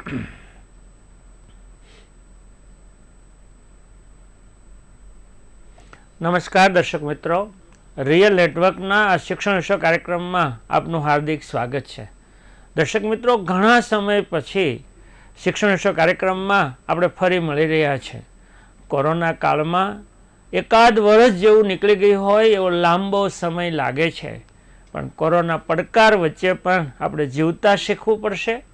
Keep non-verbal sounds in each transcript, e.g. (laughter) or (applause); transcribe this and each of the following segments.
(clears throat) નમસ્કાર દર્શક મિત્રો. રિયલ નેટવર્કના આ શિક્ષણ વિષય કાર્યક્રમમાં આપનું હાર્દિક સ્વાગત છે. દર્શક મિત્રો, ઘણા સમય પછી શિક્ષણ વિષય કાર્યક્રમમાં આપણે ફરી મળી રહ્યા છે. કોરોના કાળમાં એકાદ વર્ષ જેવું નીકળી ગયું હોય એવો લાંબો સમય લાગે છે. પણ કોરોના પડકાર વચ્ચે પણ આપણે જીવતા શીખવું પડશે.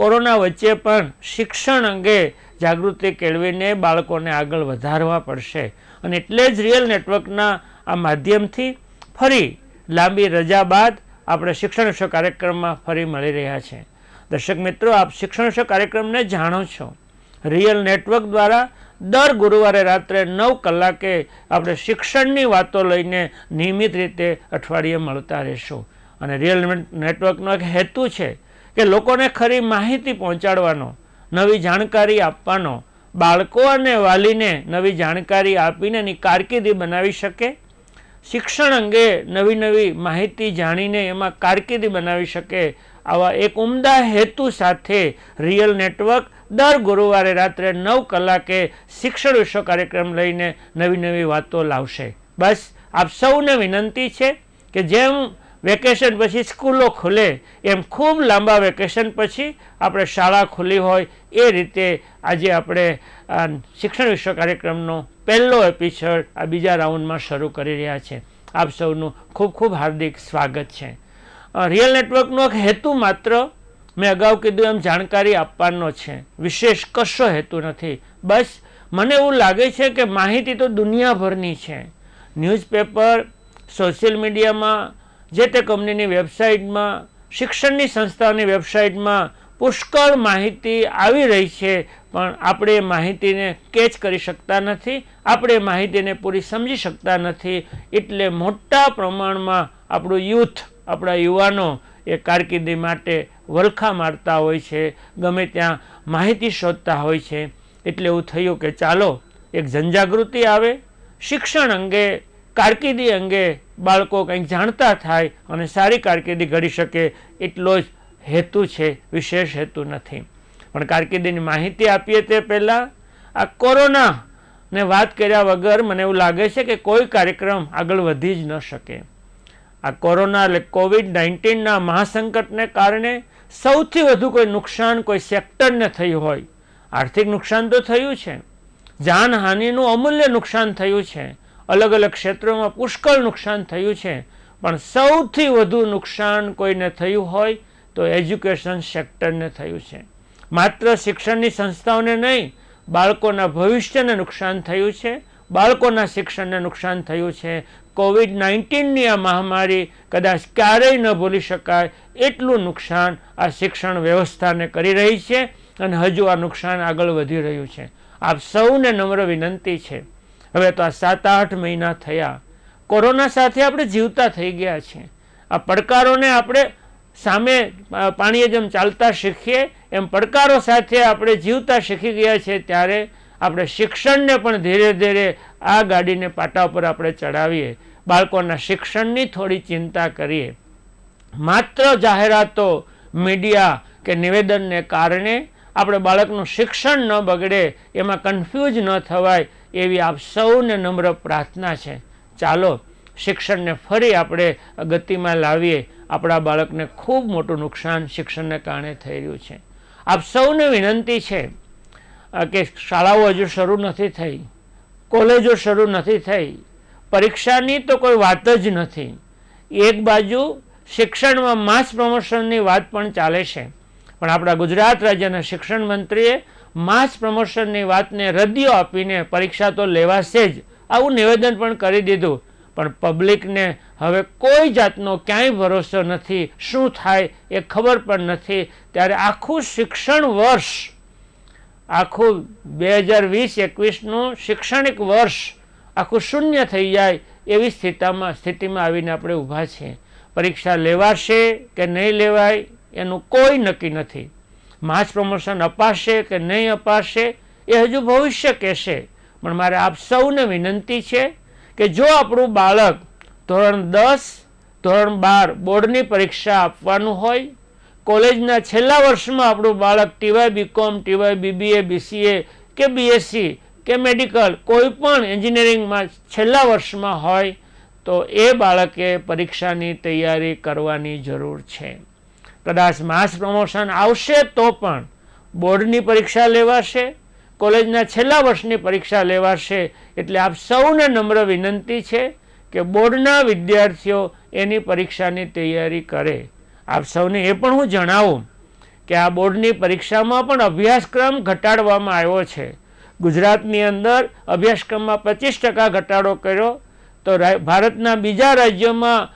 કોરોના વચ્ચે પણ શિક્ષણ અંગે જાગૃતિ કેળવીને બાળકોને આગળ વધારવા પડશે. અને એટલે જ રિયલ નેટવર્કના આ માધ્યમથી ફરી લાંબી રજા બાદ આપણે શિક્ષણ વિષય કાર્યક્રમમાં ફરી મળી રહ્યા છે. દર્શક મિત્રો, આપ શિક્ષણ વિષય કાર્યક્રમને જાણો છો. રિયલ નેટવર્ક દ્વારા દર ગુરુવારે રાત્રે નવ કલાકે આપણે શિક્ષણની વાતો લઈને નિયમિત રીતે અઠવાડિયે મળતા રહેશું. અને રિયલ નેટવર્કનો એક હેતુ છે કે લોકોને ખરી માહિતી પહોંચાડવાનો, નવી જાણકારી આપવાનો, બાળકો અને વાલીને નવી જાણકારી આપીને એની કારકિર્દી બનાવી શકે? શિક્ષણ અંગે નવી નવી માહિતી જાણીને એમાં કારકિર્દી બનાવી શકે આવા એક ઉમદા હેતુ સાથે રિયલ નેટવર્ક દર ગુરુવારે રાત્રે નવ કલાકે શિક્ષણ વિશ્વ કાર્યક્રમ લઈને નવી નવી વાતો લાવશે. બસ, આપ સૌને વિનંતી છે કે જેમ વેકેશન પછી સ્કૂલો ખુલે. એમ ખૂબ લાંબા વેકેશન પછી આપણે શાળા ખુલી હોય એ રીતે આજે આપણે શિક્ષણ વિશ્વ કાર્યક્રમનો પહેલો એપિસોડ આ બીજા રાઉન્ડમાં શરૂ કરી રહ્યા છે. આપ સૌનું ખૂબ ખૂબ હાર્દિક સ્વાગત છે. રિયલ નેટવર્કનો એક હેતુ માત્ર મેં અગાઉ કીધું એમ જાણકારી આપવાનો છે. વિશેષ કશો હેતુ નથી. બસ મને એવું લાગે છે કે માહિતી તો દુનિયાભરની છે. ન્યૂઝપેપર, સોશિયલ મીડિયામાં જે તે કંપનીની વેબસાઇટમાં, શિક્ષણની સંસ્થાઓની વેબસાઇટમાં પુષ્કળ માહિતી આવી રહી છે, પણ આપણે માહિતીને કેચ કરી શકતા નથી, આપણે માહિતીને પૂરી સમજી શકતા નથી. એટલે મોટા પ્રમાણમાં આપણું યુથ, આપણા યુવાનો એ કારકિર્દી માટે વલખા મારતા હોય છે, ગમે ત્યાં માહિતી શોધતા હોય છે. એટલે એવું થયું કે ચાલો, એક જનજાગૃતિ આવે, શિક્ષણ અંગે કારકિર્દી અંગે બાળકો કંઈક જાણતા થાય અને સારી કારકિર્દી ઘડી શકે એટલો જ હેતુ છે, વિશેષ હેતુ નથી. પણ કારકિર્દીની માહિતી આપીએ તે પહેલાં, આ કોરોનાને વાત કર્યા વગર મને એવું લાગે છે કે કોઈ કાર્યક્રમ આગળ વધી જ ન શકે. આ કોરોના એટલે કોવિડ નાઇન્ટીનના મહાસંકટને કારણે સૌથી વધુ કોઈ નુકસાન કોઈ સેક્ટરને થયું હોય. આર્થિક નુકસાન તો થયું છે. જાનહાનિનું અમૂલ્ય નુકસાન થયું છે. અલગ અલગ ક્ષેત્રોમાં પુષ્કળ નુકસાન થયું છે. પણ સૌથી વધુ નુકસાન કોઈને થયું હોય તો એજ્યુકેશન સેક્ટરને થયું છે. માત્ર શિક્ષણની સંસ્થાઓને નહીં, બાળકોના ભવિષ્યને નુકસાન થયું છે. બાળકોના શિક્ષણને નુકસાન થયું છે. કોવિડ નાઇન્ટીનની આ મહામારી કદાચ ક્યારેય ન ભૂલી શકાય એટલું નુકસાન આ શિક્ષણ વ્યવસ્થાને કરી રહી છે અને હજુ આ નુકસાન આગળ વધી રહ્યું છે. આપ સૌને નમ્ર વિનંતી છે. હવે તો આ સાત આઠ મહિના થયા. કોરોના સાથે આપણે જીવતા થઈ ગયા છીએ. આ પડકારોને આપણે સામે પાણીએ જેમ ચાલતા શીખીએ, એમ પડકારો સાથે આપણે જીવતા શીખી ગયા છે ત્યારે આપણે શિક્ષણને પણ ધીરે ધીરે આ ગાડીને પાટા ઉપર આપણે ચડાવીએ બાળકોના શિક્ષણની થોડી ચિંતા કરીએ. માત્ર જાહેરાતો, મીડિયા કે નિવેદનને કારણે આપણે બાળકનું શિક્ષણ ન બગડે, એમાં કન્ફ્યુઝ ન થવાય એવી આપ સૌને નમ્ર પ્રાર્થના છે. ચાલો, શિક્ષણને ફરી આપણે ગતિમાં લાવીએ. આપણા બાળકને ખૂબ મોટું નુકસાન શિક્ષણને કારણે થઈ રહ્યું છે. આપ સૌને વિનંતી છે કે શાળાઓ હજુ શરૂ નથી થઈ, કોલેજો શરૂ નથી થઈ, પરીક્ષાની તો કોઈ વાત જ નથી. એક બાજુ શિક્ષણમાં માસ પ્રમોશનની વાત પણ ચાલે છે. પણ આપણા ગુજરાત રાજ્યના શિક્ષણ મંત્રીએ માસ પ્રમોશનની વાતને રદિયો આપીને પરીક્ષા તો લેવાશે જ. આવું નિવેદન પણ કરી દીધું. પણ પબ્લિકને હવે કોઈ જાતનો ક્યાંય ભરોસો નથી. શું થાય એ ખબર પણ નથી. ત્યારે આખું શિક્ષણ વર્ષ, આખું બે હજાર વીસ એકવીસનું શૈક્ષણિક વર્ષ આખું શૂન્ય થઈ જાય એવી સ્થિતિમાં સ્થિતિમાં આવીને આપણે ઊભા છીએ. પરીક્ષા લેવાશે કે નહીં લેવાય એનું કોઈ નક્કી નથી. માસ પ્રમોશન અપાશે કે નહીં અપાશે એ હજુ ભવિષ્ય કહેશે. પણ મારે આપ સૌને વિનંતી છે કે જો આપણું બાળક ધોરણ દસ, ધોરણ બાર બોર્ડની પરીક્ષા આપવાનું હોય, કોલેજના છેલ્લા વર્ષમાં આપણું બાળક TY BCom TY BBA BCA કે બીએસસી કે મેડિકલ કોઈ પણ એન્જિનિયરિંગમાં છેલ્લા વર્ષમાં હોય, તો એ બાળકે પરીક્ષાની તૈયારી કરવાની જરૂર છે. કદાચ માસ પ્રમોશન આવશે તો પણ બોર્ડની પરીક્ષા લેવાશે, કોલેજના છેલ્લા વર્ષની પરીક્ષા લેવાશે, એટલે આપ સૌને નમ્ર વિનંતી છે કે બોર્ડના વિદ્યાર્થીઓ એની પરીક્ષાની તૈયારી કરે. આપ સૌને એ પણ હું જણાવું કે આ બોર્ડની પરીક્ષામાં પણ અભ્યાસક્રમ ઘટાડવામાં આવ્યો છે. ગુજરાતની અંદર અભ્યાસક્રમમાં પચીસ ટકા ઘટાડો કર્યો, તો ભારતના બીજા રાજ્યોમાં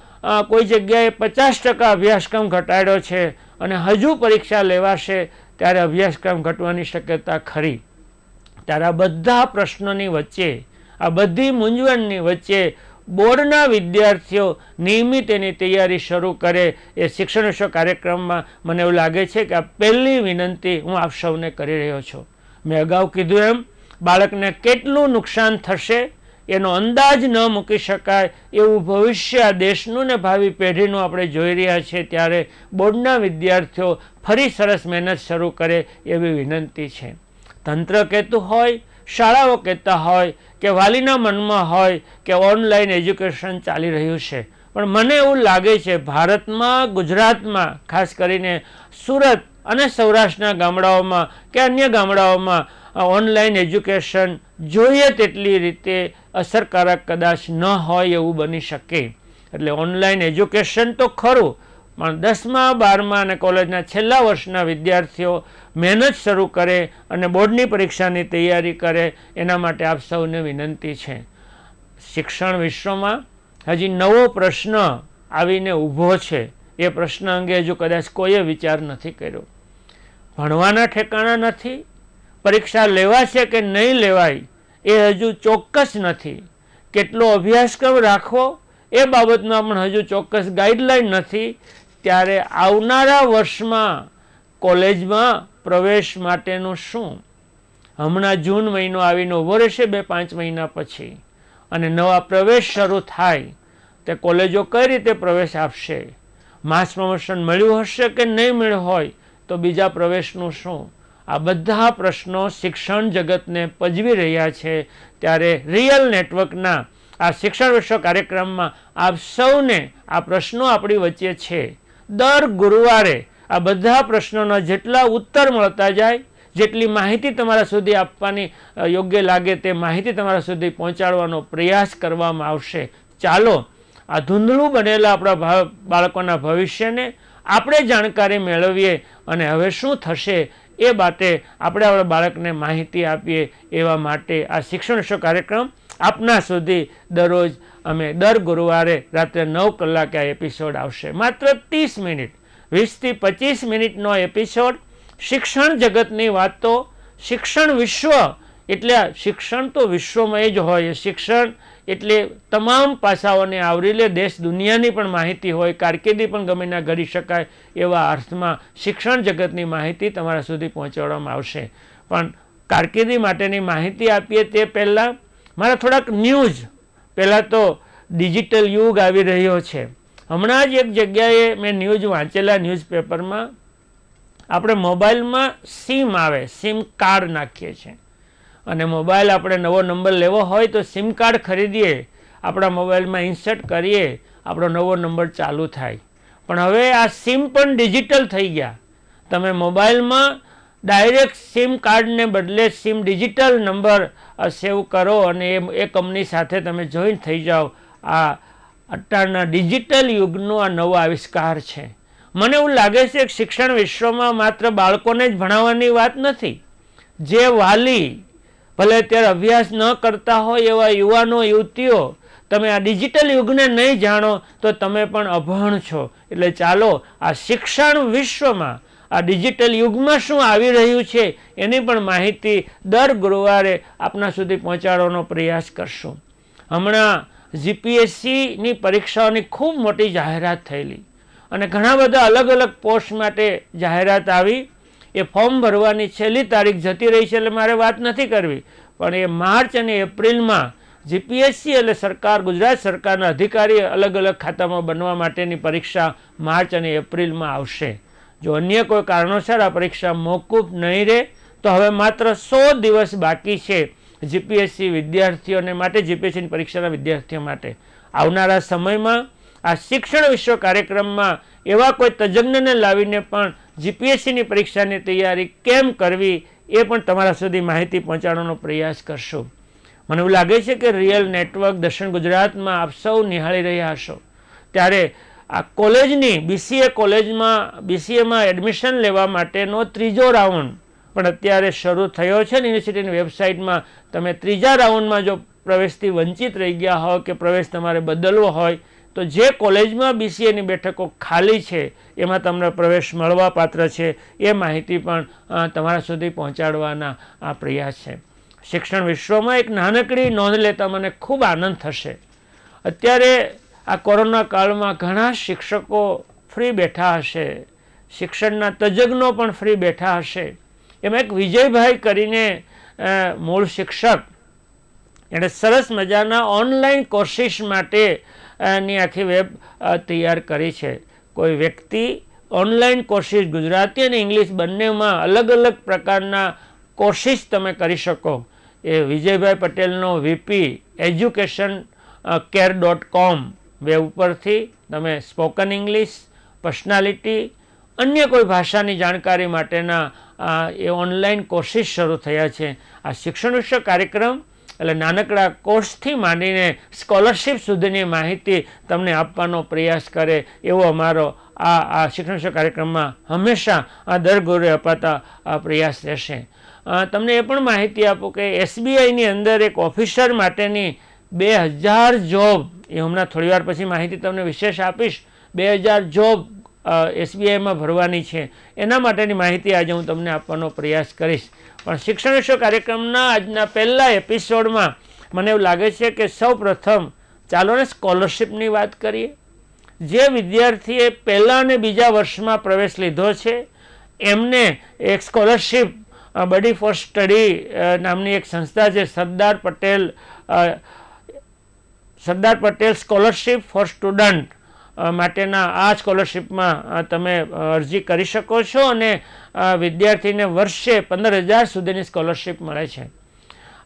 કોઈ જગ્યાએ પચાસ ટકા અભ્યાસક્રમ ઘટાડ્યો છે અને હજુ પરીક્ષા લેવાશે, ત્યારે અભ્યાસક્રમ ઘટવાની શક્યતા ખરી. ત્યારે આ બધા પ્રશ્નોની વચ્ચે, આ બધી મૂંઝવણની વચ્ચે બોર્ડના વિદ્યાર્થીઓ નિયમિત એની તૈયારી શરૂ કરે એ શિક્ષણ વિશ્વ કાર્યક્રમમાં મને એવું લાગે છે કે આ પહેલી વિનંતી હું આપ સૌને કરી રહ્યો છું. મેં અગાઉ કીધું એમ, બાળકને કેટલું નુકસાન થશે એનો અંદાજ ન મૂકી શકાય એવું ભવિષ્ય દેશનું ને ભાવિ પેઢીનું આપણે જોઈ રહ્યા છીએ ત્યારે બોર્ડના વિદ્યાર્થીઓ ફરી સરસ મહેનત શરૂ કરે એવી વિનંતી છે. તંત્ર કહેતું હોય, શાળાઓ કહેતા હોય, કે વાલીના મનમાં હોય કે ઓનલાઈન એજ્યુકેશન ચાલી રહ્યું છે. પણ મને એવું લાગે છે ભારતમાં, ગુજરાતમાં, ખાસ કરીને સુરત અને સૌરાષ્ટ્રના ગામડાઓમાં કે અન્ય ગામડાઓમાં ઓનલાઈન એજ્યુકેશન જોઈએ તેટલી રીતે અસરકારક કદાચ ન હોય એવું બની શકે. એટલે ઓનલાઈન એજ્યુકેશન તો ખરું, પણ દસમા, બારમા અને કોલેજના છેલ્લા વર્ષના વિદ્યાર્થીઓ મહેનત શરૂ કરે અને બોર્ડની પરીક્ષાની તૈયારી કરે, એના માટે આપ સૌને વિનંતી છે. શિક્ષણ વિશ્વમાં હજી નવો પ્રશ્ન આવીને ઊભો છે. એ પ્રશ્ન અંગે હજુ કદાચ કોઈએ વિચાર નથી કર્યો. ભણવાના ઠેકાણા નથી પરીક્ષા લેવાશે કે નહીં લેવાય, એ હજુ ચોક્કસ નથી. કેટલો અભ્યાસક્રમ રાખવો, એ બાબતમાં પણ હજુ ચોક્કસ ગાઈડલાઈન નથી. ત્યારે આવનારા વર્ષમાં કોલેજમાં પ્રવેશ માટેનું શું? હમણાં જૂન મહિનો આવીને ઊભો રહેશે બે પાંચ મહિના પછી. અને નવા પ્રવેશ શરૂ થાય. તે કોલેજો કઈ રીતે પ્રવેશ આપશે? માસ પ્રમોશન મળ્યું હશે કે નહીં મળ્યું હોય? તો બીજા પ્રવેશનું શું? આ બધા પ્રશ્નો શિક્ષણ જગતને પજવી રહ્યા છે. ત્યારે રિયલ નેટવર્કના આ શિક્ષણ વિશ્વ કાર્યક્રમમાં આપ સૌને આ પ્રશ્નો આપણી વચ્ચે છે. દર ગુરુવારે આ બધા પ્રશ્નોના જેટલા ઉત્તર મળતા જાય, જેટલી માહિતી તમારા સુધી આપવાની યોગ્ય લાગે તે માહિતી તમારા સુધી પહોંચાડવાનો પ્રયાસ કરવામાં આવશે. ચાલો, આ ધૂંધળું બનેલા આપણા બાળકોના ભવિષ્યને આપણે જાણકારી મેળવીએ અને હવે શું થશે એ બાતે આપણે આપણા બાળકને માહિતી આપીએ એવા માટે આ શિક્ષણ શો કાર્યક્રમ આપના સુધી દરરોજ અમે દર ગુરુવારે રાત્રે નવ કલાકે આ એપિસોડ આવશે. માત્ર ત્રીસ મિનિટ. વીસથી પચીસ મિનિટનો એપિસોડ શિક્ષણ જગતની વાતો, શિક્ષણ વિશ્વ. એટલે શિક્ષણ તો વિશ્વમાં જ હોય. શિક્ષણ એટલે તમામ પાસાઓને આવરી લે. દેશ દુનિયાની પણ માહિતી હોય, કારકિર્દી પણ ગમે ના ઘડી શકાય એવા અર્થમાં શિક્ષણ જગતની માહિતી તમારા સુધી પહોંચાડવામાં આવશે. પણ કારકિર્દી માટેની માહિતી આપીએ તે પહેલાં મારા થોડાક ન્યૂઝ. પહેલાં તો ડિજિટલ યુગ આવી રહ્યો છે. હમણાં જ એક જગ્યાએ મેં ન્યૂઝ વાંચેલા ન્યૂઝપેપરમાં આપણે મોબાઈલમાં સિમ આવે, સિમ કાર્ડ નાખીએ છીએ. અને મોબાઈલ આપણે નવો નંબર લેવો હોય તો સિમ કાર્ડ ખરીદીએ, આપણા મોબાઈલમાં ઇન્સર્ટ કરીએ, આપણો નવો નંબર ચાલુ થાય. પણ હવે આ સિમ પણ ડિજિટલ થઈ ગયા. તમે મોબાઈલમાં ડાયરેક્ટ સિમ કાર્ડને બદલે સિમ ડિજિટલ નંબર સેવ કરો અને એ એ કંપની સાથે તમે જોઈન થઈ જાઓ. આ અત્યારના ડિજિટલ યુગનો આ નવો આવિષ્કાર છે. મને એવું લાગે છે કે શિક્ષણ વિશ્વમાં માત્ર બાળકોને જ ભણાવવાની વાત નથી. જે વાલી ભલે અત્યારે અભ્યાસ ન કરતા હોય એવા યુવાનો, યુવતીઓ, તમે આ ડિજિટલ યુગને નહીં જાણો, તો તમે પણ અભણ છો. એટલે ચાલો, આ શિક્ષણ વિશ્વમાં, આ ડિજિટલ યુગમાં શું આવી રહ્યું છે, એની પણ માહિતી દર ગુરુવારે આપના સુધી પહોંચાડવાનો પ્રયાસ કરશું. હમણાં જીપીએસસીની પરીક્ષાઓની ખૂબ મોટી જાહેરાત થયેલી. અને ઘણા બધા અલગ અલગ પોસ્ટ માટે જાહેરાત આવી. એ ફોર્મ ભરવાની છેલ્લી તારીખ જતી રહી છે એટલે મારે વાત નથી કરવી. પણ એ માર્ચ અને એપ્રિલમાં જીપીએસસી એટલે સરકાર, ગુજરાત સરકારના અધિકારી અલગ અલગ ખાતામાં બનવા માટેની પરીક્ષા માર્ચ અને એપ્રિલમાં આવશે. જો અન્ય કોઈ કારણોસર આ પરીક્ષા મોકૂફ નહીં રહે, તો હવે માત્ર સો દિવસ બાકી છે જીપીએસસી વિદ્યાર્થીઓને માટે, જીપીએસસીની પરીક્ષાના વિદ્યાર્થીઓ માટે. આવનારા સમયમાં આ શિક્ષણ વિશ્વ કાર્યક્રમમાં એવા કોઈ તજજ્ઞને લાવીને પણ જીપીએસસીની પરીક્ષાની તૈયારી કેમ કરવી એ પણ તમારા સુધી માહિતી પહોંચાડવાનો પ્રયાસ કરશો. મને એવું લાગે છે કે રિયલ નેટવર્ક દક્ષિણ ગુજરાતમાં આપ સૌ નિહાળી રહ્યા હશો. ત્યારે આ કોલેજની બીસીએ કોલેજમાં, બીસીએમાં એડમિશન લેવા માટેનો ત્રીજો રાઉન્ડ પણ અત્યારે શરૂ થયો છે ને યુનિવર્સિટીની વેબસાઇટમાં. તમે ત્રીજા રાઉન્ડમાં જો પ્રવેશથી વંચિત રહી ગયા હો કે પ્રવેશ તમારે બદલવો હોય તો જે કોલેજમાં બીસીએની બેઠકો ખાલી છે, એમાં તમને પ્રવેશ મળવા પાત્ર છે, એ માહિતી પણ તમારા સુધી પહોંચાડવાના આ પ્રયાસ છે. શિક્ષણ વિશ્વમાં એક નાનકડી નોંધ લેતા મને ખૂબ આનંદ થશે. અત્યારે આ કોરોના કાળમાં ઘણા શિક્ષકો ફ્રી બેઠા હશે, શિક્ષણના તજજ્ઞો પણ ફ્રી બેઠા હશે. એમાં એક વિજયભાઈ કરીને મૂળ શિક્ષક, એણે સરસ મજાના ઓનલાઈન કોર્સિસ માટે ની આખી વેબ તૈયાર કરી છે. કોઈ વ્યક્તિ ઓનલાઈન કોર્સિસ, ગુજરાતી અને ઇંગ્લિશ બંનેમાં અલગ અલગ પ્રકારના કોર્સિસ તમે કરી શકો. એ વિજયભાઈ પટેલનો VP education care dot com web ઉપરથી તમે સ્પોકન ઇંગ્લિશ, પર્સનાલિટી, અન્ય કોઈ ભાષાની જાણકારી માટેના એ ઓનલાઈન કોર્સિસ શરૂ થયા છે. આ શિક્ષણ વિશે કાર્યક્રમ એટલે નાનકડા કોર્સથી માંડીને સ્કોલરશિપ સુધીની માહિતી તમને આપવાનો પ્રયાસ કરે એવો અમારો આ આ શિક્ષણ કાર્યક્રમમાં હંમેશા આ દર ગુરુએ અપાતા આ પ્રયાસ રહેશે. તમને એ પણ માહિતી આપું કે એસબીઆઈની અંદર એક ઓફિસર માટેની બે હજાર જોબ, એ હમણાં થોડીવાર પછી માહિતી તમને વિશેષ આપીશ, બે હજાર જોબ એસબીઆઈમાં ભરવાની છે. એના માટેની માહિતી આજે હું તમને આપવાનો પ્રયાસ કરીશ. પણ શિક્ષણ વિશ્વ કાર્યક્રમના આજના પહેલા એપિસોડમાં મને એવું લાગે છે કે સૌ પ્રથમ ચાલો ને સ્કોલરશિપની વાત કરીએ. જે વિદ્યાર્થીએ પહેલાં અને બીજા વર્ષમાં પ્રવેશ લીધો છે, એમને એક સ્કોલરશિપ બડી ફોર સ્ટડી નામની એક સંસ્થા છે, Sardar Patel Sardar Patel scholarship for student. માટેના આ સ્કોલરશિપમાં તમે અરજી કરી શકો છો અને વિદ્યાર્થીને વર્ષે પંદર હજાર સુધીની સ્કોલરશિપ મળે છે.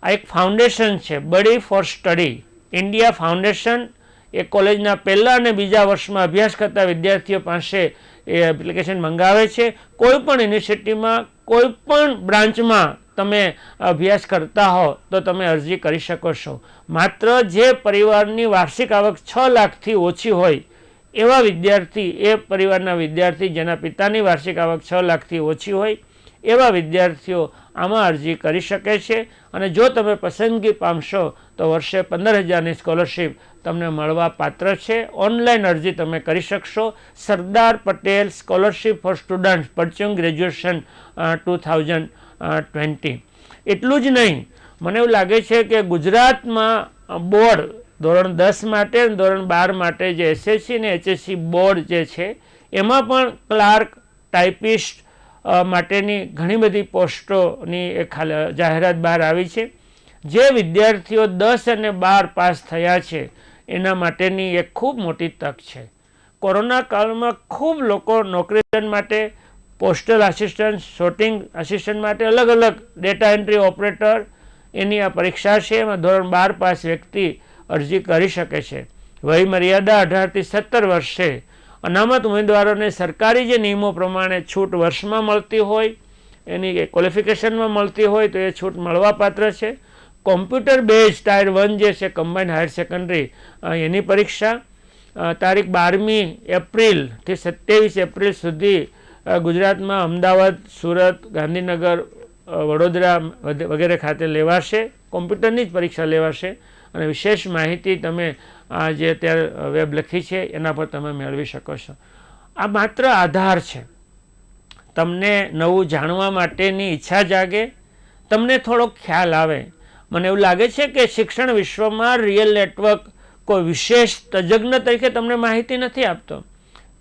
આ એક ફાઉન્ડેશન છે, buddy for study. India foundation એ કોલેજના પહેલાં અને બીજા વર્ષમાં અભ્યાસ કરતા વિદ્યાર્થીઓ પાસે એ એપ્લિકેશન મંગાવે છે. કોઈ પણ યુનિવર્સિટીમાં, કોઈ પણ બ્રાન્ચમાં તમે અભ્યાસ કરતા હો, તો તમે અરજી કરી શકો છો. માત્ર જે પરિવારની વાર્ષિક આવક છ લાખથી ઓછી હોય એવા વિદ્યાર્થી, એ પરિવારના વિદ્યાર્થી જેના પિતાની વાર્ષિક આવક છ લાખથી ઓછી હોય, એવા વિદ્યાર્થીઓ આમાં અરજી કરી શકે છે. અને જો તમે પસંદગી પામશો, તો વર્ષે પંદર હજારની સ્કોલરશીપ તમને મળવા પાત્ર છે. ઓનલાઈન અરજી તમે કરી શકશો. Sardar Patel scholarship for students pursuing graduation two thousand twenty. એટલું જ નહીં. મને એવું લાગે છે કે ગુજરાતમાં બોર્ડ ધોરણ દસ માટે ધોરણ બાર માટે જે એસએસસી ને એચએસસી બોર્ડ જે છે, એમાં પણ ક્લાર્ક ટાઈપિસ્ટ માટેની ઘણી બધી પોસ્ટોની એક જાહેરાત બહાર આવી છે. જે વિદ્યાર્થીઓ દસ અને બાર પાસ થયા છે, એના માટેની એક ખૂબ મોટી તક છે. કોરોના કાળમાં ખૂબ લોકો નોકરી માટે, પોસ્ટલ આસિસ્ટન્ટ શોટિંગ આસિસ્ટન્ટ માટે અલગ અલગ ડેટા એન્ટ્રી ઓપરેટર એની આ પરીક્ષા છે. એમાં ધોરણ બાર પાસ વ્યક્તિ અરજી કરી શકે છે. વય મર્યાદા અઢારથી સત્તર વર્ષ છે અનામત ઉમેદવારોને સરકારી જે નિયમો પ્રમાણે છૂટ વર્ષમાં મળતી હોય, એની ક્વોલિફિકેશનમાં મળતી હોય, તો એ છૂટ મળવાપાત્ર છે. કોમ્પ્યુટર બેઝ ટાયર વન જે છે કમ્બાઇન્ડ હાયર સેકન્ડરી એની પરીક્ષા તારીખ બારમી એપ્રિલથી સત્યાવીસ એપ્રિલ સુધી ગુજરાતમાં અમદાવાદ, સુરત, ગાંધીનગર વડોદરા વગેરે ખાતે લેવાશે. કોમ્પ્યુટરની જ પરીક્ષા લેવાશે. અને વિશેષ માહિતી તમે આ જે અત્યારે વેબ લખી છે, એના પર તમે મેળવી શકો છો. આ માત્ર આધાર છે. તમને નવું જાણવા માટેની ઈચ્છા જાગે, તમને થોડો ખ્યાલ આવે. મને એવું લાગે છે કે શિક્ષણ વિશ્વમાં રિયલ નેટવર્ક કોઈ વિશેષ તજજ્ઞ તરીકે તમને માહિતી નથી આપતો.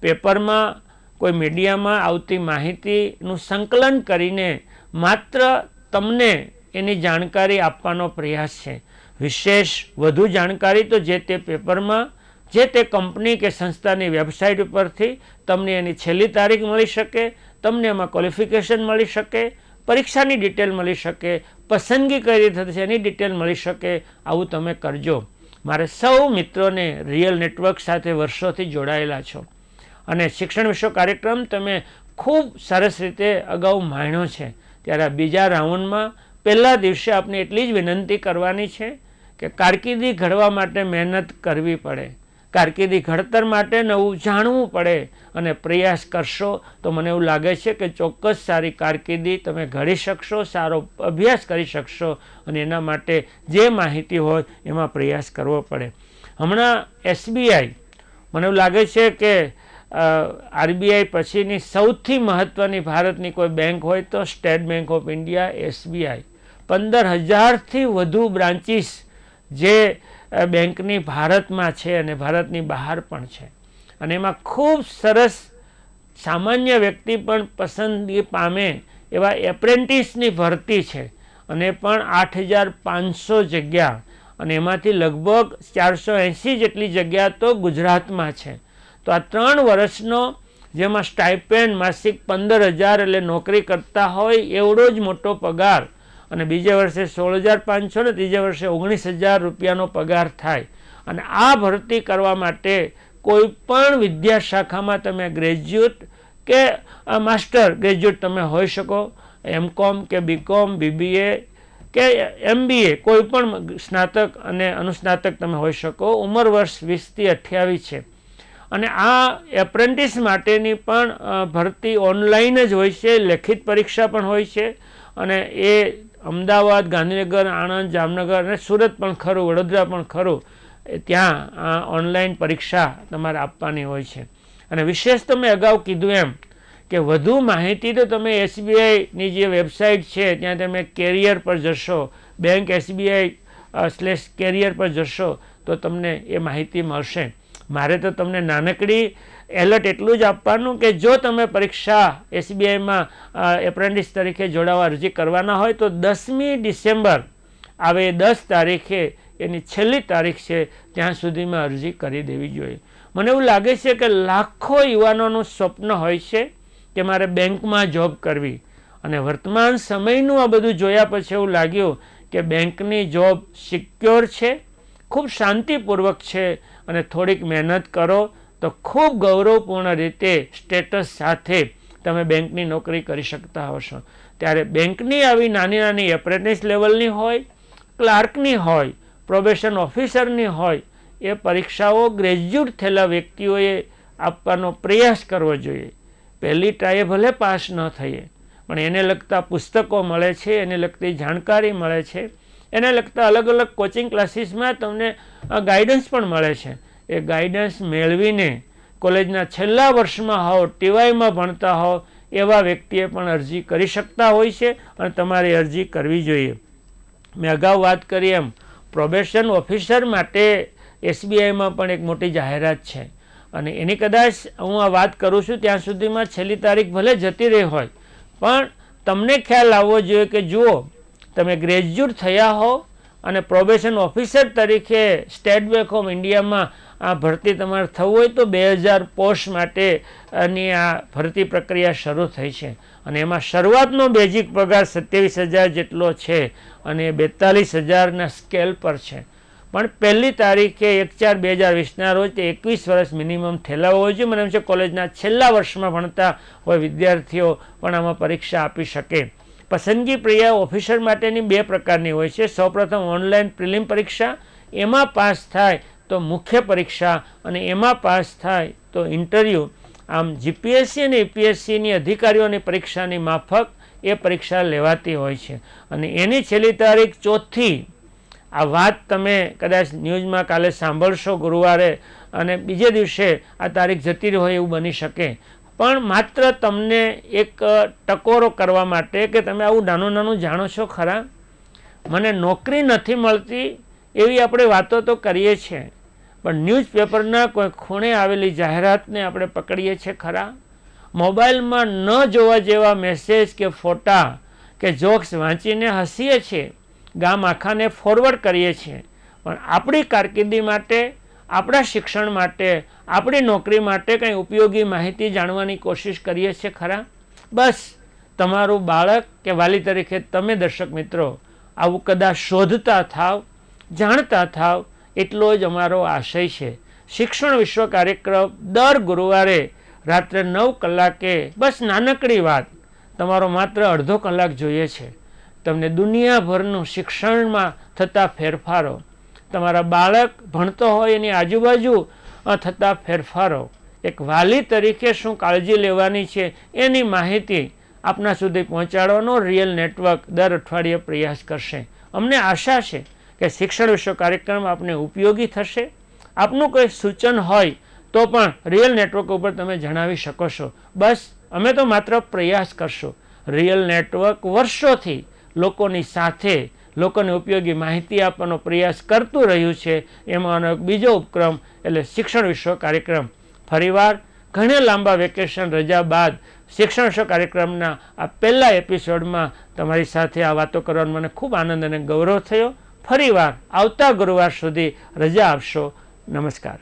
પેપરમાં, કોઈ મીડિયામાં આવતી માહિતીનું સંકલન કરીને માત્ર તમને એની જાણકારી આપવાનો પ્રયાસ છે. વિશેષ વધુ જાણકારી તો જે તે પેપરમાં, જે તે કંપની કે સંસ્થાની વેબસાઇટ ઉપરથી તમને એની છેલ્લી તારીખ મળી શકે, તમને એમાં ક્વોલિફિકેશન મળી શકે, પરીક્ષાની ડિટેલ મળી શકે, પસંદગી કઈ રીતે થશે એની ડિટેલ મળી શકે, આવું તમે કરજો. મારે સૌ મિત્રોને રિયલ નેટવર્ક સાથે વર્ષોથી જોડાયેલા છો. અને શિક્ષણ વિશ્વ કાર્યક્રમ તમે ખૂબ સરસ રીતે અગાઉ માણ્યો છે. ત્યારે બીજા રાઉન્ડમાં પહેલા દિવસે આપને એટલી જ વિનંતી કરવાની છે કે કારકિર્દી ઘડવા માટે મહેનત કરવી પડે. કારકિર્દી ઘડતર માટે નવું જાણવું પડે અને પ્રયાસ કરશો તો મને એવું લાગે છે કે ચોક્કસ સારી કારકિર્દી તમે ઘડી શકશો, સારો અભ્યાસ કરી શકશો અને એના માટે જે માહિતી હોય એમાં પ્રયાસ કરવો પડે. હમણાં એસબીઆઈ, મને એવું લાગે છે કે આરબીઆઈ પછીની સૌથી મહત્ત્વની ભારતની કોઈ બેંક હોય તો State Bank of India, SBI. પંદર હજારથી વધુ બ્રાન્ચીસ જે બેંકની ભારતમાં છે અને ભારતની બહાર પણ છે. અને એમાં ખૂબ સરસ સામાન્ય વ્યક્તિ પણ પસંદગી પામે એવા એપ્રેન્ટિસની ભરતી છે. અને પણ આઠ હજાર પાંચસો જગ્યા અને એમાંથી લગભગ ચારસો એંસી જેટલી જગ્યા તો ગુજરાતમાં છે. તો આ ત્રણ વર્ષનો જેમાં સ્ટાઇપેન્ડ માસિક પંદર હજાર એટલે નોકરી કરતા હોય એવડો જ મોટો પગાર અને બીજા વર્ષે સોળ હજાર પાંચસો ને ત્રીજા વર્ષે ઓગણીસ હજાર રૂપિયાનો પગાર થાય. અને આ ભરતી કરવા માટે કોઈ પણ વિદ્યા તમે ગ્રેજ્યુએટ કે માસ્ટર ગ્રેજ્યુએટ તમે હોઈ શકો. એમ કોમ કે બીકોમ, બીબીએ કે એમબીએ કોઈ પણ સ્નાતક અને અનુસ્નાતક તમે હોઈ શકો. ઉંમર વર્ષ વીસથી અઠ્યાવીસ છે. અને આ એપ્રેન્ટિસ માટેની પણ ભરતી ઓનલાઈન જ હોય છે. લેખિત પરીક્ષા પણ હોય છે. અને એ અમદાવાદ, ગાંધીનગર, આણંદ, જામનગર અને સુરત પણ ખરું, વડોદરા પણ ખરું. ત્યાં ઓનલાઈન પરીક્ષા તમારે આપવાની હોય છે. અને વિશેષ તો મેં અગાઉ કીધું એમ કે વધુ માહિતી તો તમે એસબીઆઈની જે વેબસાઇટ છે, ત્યાં તમે કેરિયર પર જશો, બેંક એસબીઆઈ સ્લેશ કેરિયર પર જશો, તો તમને એ માહિતી મળશે. મારે તો તમને નાનકડી એલર્ટ એટલું જ આપવાનું કે જો તમે પરીક્ષા એસબીઆઈમાં એપ્રેન્ટિસ તરીકે જોડાવા અરજી કરવાના હોય, તો દસમી ડિસેમ્બર આવે દસ તારીખે, એની છેલ્લી તારીખ છે, ત્યાં સુધીમાં અરજી કરી દેવી જોઈએ. મને એવું લાગે છે કે લાખો યુવાનોનું સ્વપ્ન હોય છે કે મારે બેંકમાં જોબ કરવી. અને વર્તમાન સમયનું આ બધું જોયા પછી એવું લાગ્યું કે બેંકની જોબ સિક્યોર છે, ખૂબ શાંતિપૂર્વક છે અને થોડીક મહેનત કરો તો ખૂબ ગૌરવપૂર્ણ રીતે સ્ટેટસ સાથે તમે બેંકની નોકરી કરી શકતા હશો. ત્યારે બેંકની આવી નાની નાની એપ્રેન્ટિસ લેવલની હોય, ક્લાર્કની હોય પ્રોબેશન ઓફિસરની હોય, એ પરીક્ષાઓ ગ્રેજ્યુએટ થયેલા વ્યક્તિઓએ આપવાનો પ્રયાસ કરવો જોઈએ. પહેલી ટ્રાયે ભલે પાસ ન થઈએ, પણ એને લગતા પુસ્તકો મળે છે, એને લગતી જાણકારી મળે છે, એને લગતા અલગ અલગ કોચિંગ ક્લાસીસમાં તમને ગાઈડન્સ પણ મળે છે. એ ગાઈડન્સ મેળવીને કોલેજના છેલ્લા વર્ષમાં હોવ ટીવાયમાં ભણતા હોવ એવા વ્યક્તિએ પણ અરજી કરી શકતા હોય છે અને તમારે અરજી કરવી જોઈએ. મેં અગાઉ વાત કરી એમ પ્રોબેશન ઓફિસર માટે એસબીઆઈમાં પણ એક મોટી જાહેરાત છે. અને એની કદાચ હું આ વાત કરું છું ત્યાં સુધીમાં છેલ્લી તારીખ ભલે જતી રહી હોય, પણ તમને ખ્યાલ આવવો જોઈએ કે જુઓ, તમે ગ્રેજ્યુએટ થયા હો અને પ્રોબેશન ઓફિસર તરીકે સ્ટેટ બેંક ઓફ ઇન્ડિયામાં આ ભરતી તમારે થવું હોય તો બે હજાર પોસ્ટ માટેની આ ભરતી પ્રક્રિયા શરૂ થઈ છે. અને એમાં શરૂઆતનો બેઝિક પગાર સત્યાવીસ હજાર જેટલો છે અને બેતાલીસ હજારના સ્કેલ પર છે. પણ પહેલી તારીખે એક ચાર બે હજાર વીસના રોજ તે એકવીસ વર્ષ મિનિમમ થયેલા હોવો જોઈએ મને એમ છે કોલેજના છેલ્લા વર્ષમાં ભણતા હોય વિદ્યાર્થીઓ પણ આમાં પરીક્ષા આપી શકે. પસંદગી પ્રક્રિયા ઓફિસર માટેની બે પ્રકારની હોય છે. સૌપ્રથમ ઓનલાઈન પ્રિલિમ પરીક્ષા. એમાં પાસ થાય તો મુખ્ય પરીક્ષા અને એમાં પાસ થાય તો ઇન્ટરવ્યૂ. આમ જીપીએસસી અને યુપીએસસીની અધિકારીઓની પરીક્ષાની માફક એ પરીક્ષા લેવાતી હોય છે. અને એની છેલ્લી તારીખ ચોથી. આ વાત તમે કદાચ ન્યૂઝમાં કાલે સાંભળશો ગુરુવારે અને બીજે દિવસે આ તારીખ જતી હોય એવું બની શકે. પણ માત્ર તમને એક ટકોરો કરવા માટે કે તમે આવું નાનું નાનું જાણો છો ખરા? મને નોકરી નથી મળતી એવી આપણે વાતો તો કરીએ છીએ. પણ ન્યૂઝપેપરના કોઈ ખૂણે આવેલી જાહેરાતને આપણે પકડીએ છીએ ખરા? મોબાઈલમાં ન જોવા જેવા મેસેજ કે ફોટા કે જોક્સ વાંચીને હસીએ છીએ. ગામ આખાને ફોરવર્ડ કરીએ છીએ. પણ આપણી કારકિર્દી માટે, આપણા શિક્ષણ માટે, આપણી નોકરી માટે કંઈ ઉપયોગી માહિતી જાણવાની કોશિશ કરીએ છીએ ખરા? બસ, તમારું બાળક કે વાલી તરીકે તમે દર્શક મિત્રો, આવું કદાચ શોધતા થાવ, જાણતા થાવ એટલો જ અમારો આશય છે. શિક્ષણ વિશ્વ કાર્યક્રમ દર ગુરુવારે રાત્રે નવ કલાકે, બસ નાનકડી વાત, તમારો માત્ર અડધો કલાક જોઈએ છે. તમને દુનિયાભરનું શિક્ષણમાં થતા ફેરફારો, તમારા બાળક ભણતો હોય એની આજુબાજુ થતા ફેરફારો. એક વાલી તરીકે શું કાળજી લેવાની છે એની માહિતી આપના સુધી પહોંચાડવાનો રિયલ નેટવર્ક દર અઠવાડિયે પ્રયાસ કરશે. અમને આશા છે કે શિક્ષણ વિશ્વ કાર્યક્રમ આપને ઉપયોગી થશે? આપનું કોઈ સૂચન હોય તો પણ રિયલ નેટવર્ક ઉપર તમે જણાવી શકો છો. બસ, અમે તો માત્ર પ્રયાસ કરશો. રિયલ નેટવર્ક વર્ષોથી લોકોની સાથે લોકોને ઉપયોગી માહિતી આપવાનો પ્રયાસ કરતું રહ્યું છે. એમાંનો એક બીજો ઉપક્રમ એટલે શિક્ષણ વિશ્વ કાર્યક્રમ. ફરીવાર ઘણા લાંબા વેકેશન રજા બાદ શિક્ષણ વિશ્વ કાર્યક્રમના આ પહેલા એપિસોડમાં તમારી સાથે આ વાતો કરવાનો મને ખૂબ આનંદ અને ગૌરવ થયો. ફરીવાર આવતા ગુરુવાર સુધી રજા આપશો. નમસ્કાર.